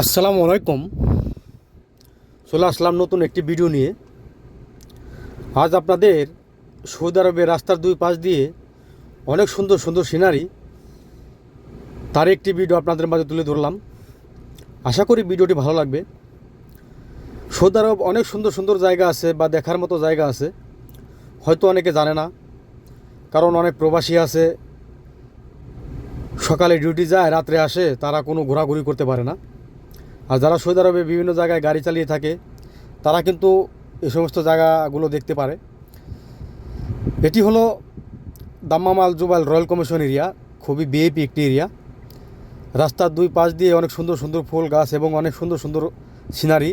আসসালামু আলাইকুম। চলে আসলাম নতুন একটি ভিডিও নিয়ে। আজ আপনাদের সৌদি আরবের রাস্তার দুই পাশ দিয়ে অনেক সুন্দর সুন্দর সিনারি তার একটি ভিডিও আপনাদের মাঝে তুলে ধরলাম। আশা করি ভিডিওটি ভালো লাগবে। সৌদি আরব অনেক সুন্দর সুন্দর জায়গা আছে বা দেখার মতো জায়গা আছে। হয়তো অনেকে জানে না, কারণ অনেক প্রবাসী আছে। সকালে ডিউটি যায়, রাত্রে আসে, তারা কোনো ঘোরাঘুরি করতে পারে না। আর যারা সৌদি আরবে বিভিন্ন জায়গায় গাড়ি চালিয়ে থাকে, তারা কিন্তু এই সমস্ত জায়গাগুলো দেখতে পারে। এটি হলো দাম্মামাল জুবাইল রয়্যাল কমিশন এরিয়া, খুবই বিএপি একটি এরিয়া। রাস্তার দুই পাশ দিয়ে অনেক সুন্দর সুন্দর ফুল গাছ এবং অনেক সুন্দর সুন্দর সিনারি।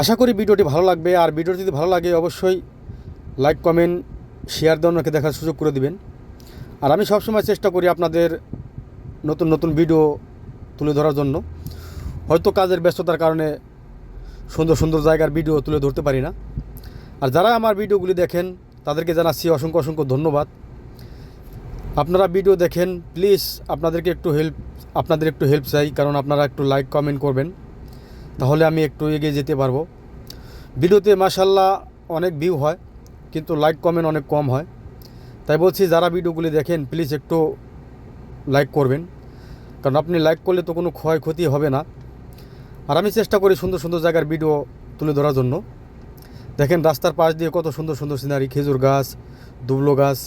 আশা করি ভিডিওটি ভালো লাগবে, আর ভিডিওটি যদি ভালো লাগে অবশ্যই লাইক, কমেন্ট, শেয়ার দিয়ে অন্যকে দেখার সুযোগ করে দিবেন। আর আমি সবসময় চেষ্টা করি আপনাদের নতুন নতুন ভিডিও তুলে ধরার জন্য। হয়তো কাজের ব্যস্ততার কারণে সুন্দর সুন্দর জায়গার ভিডিও তুলে ধরতে পারি না। আর যারা আমার ভিডিওগুলি দেখেন, তাদেরকে জানাচ্ছি অসংখ্য অসংখ্য ধন্যবাদ। আপনারা ভিডিও দেখেন প্লিজ আপনাদেরকে একটু হেল্প আপনাদের একটু হেল্প চাই, কারণ আপনারা একটু লাইক কমেন্ট করবেন। তাহলে আমি একটু এগিয়ে যেতে পারব। ভিডিওতে মাসাল্লাহ অনেক ভিউ হয়, কিন্তু লাইক কমেন্ট অনেক কম হয়। তাই বলছি, যারা ভিডিওগুলি দেখেন প্লিজ একটু লাইক করবেন। কারণ আপনি লাইক করলে তো কোনো ক্ষয়ক্ষতি হবে না। আর আমি চেষ্টা করি সুন্দর সুন্দর জায়গার ভিডিও তুলে ধরার জন্য। দেখেন রাস্তার পাশ দিয়ে কত সুন্দর সুন্দর সিনারি খেজুর গাছ, দুবলো গাছ।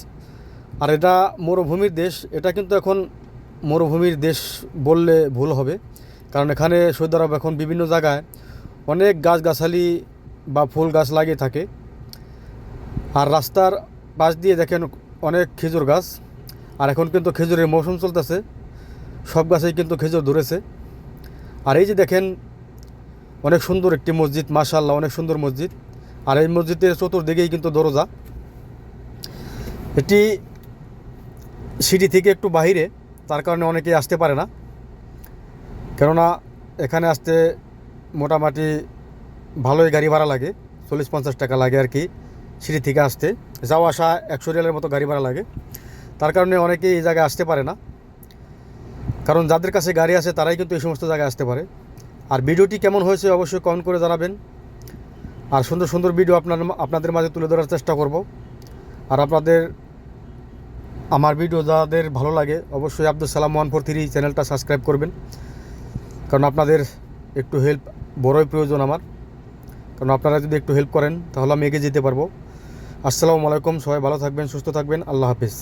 আর এটা মরুভূমির দেশ, এটা কিন্তু এখন মরুভূমির দেশ বললে ভুল হবে। কারণ এখানে সৌদি আরব এখন বিভিন্ন জায়গায় অনেক গাছগাছালি বা ফুল গাছ লাগিয়ে থাকে। আর রাস্তার পাশ দিয়ে দেখেন অনেক খেজুর গাছ। আর এখন কিন্তু খেজুরের মৌসুম চলতেছে। সব গাছেই কিন্তু খেজুর ধরেছে। আর এই যে দেখেন অনেক সুন্দর একটি মসজিদ মাশাল্লাহ অনেক সুন্দর মসজিদ। আর এই মসজিদের চতুর্দিকেই কিন্তু দরজা। এটি সিটি থেকে একটু বাহিরে, তার কারণে অনেকেই আসতে পারে না। কেননা এখানে আসতে মোটামুটি ভালোই গাড়ি ভাড়া লাগে চল্লিশ পঞ্চাশ টাকা লাগে আর কি সিটি থেকে আসতে। যাওয়া আসা একশো রিয়ালের মতো গাড়ি ভাড়া লাগে। তার কারণে অনেকেই এই জায়গায় আসতে পারে না। কারণ যাদের কাছে গাড়ি আছে, তারাই কিন্তু এই সমস্ত জায়গায় আসতে পারে। আর ভিডিওটি কেমন হয়েছে অবশ্যই কমেন্ট করে জানাবেন। আর সুন্দর সুন্দর ভিডিও আপনার আপনাদের মাঝে তুলে ধরার চেষ্টা করব। আর আপনাদের, আমার ভিডিও যাদের ভালো লাগে, অবশ্যই Abdul Salam one four three চ্যানেলটা সাবস্ক্রাইব করবেন। কারণ আপনাদের একটু হেল্প বড়ই প্রয়োজন আমার। কারণ আপনারা যদি একটু হেল্প করেন, তাহলে আমি এগিয়ে যেতে পারব। আসসালামু আলাইকুম, সবাই ভালো থাকবেন, সুস্থ থাকবেন, আল্লাহ হাফিজ।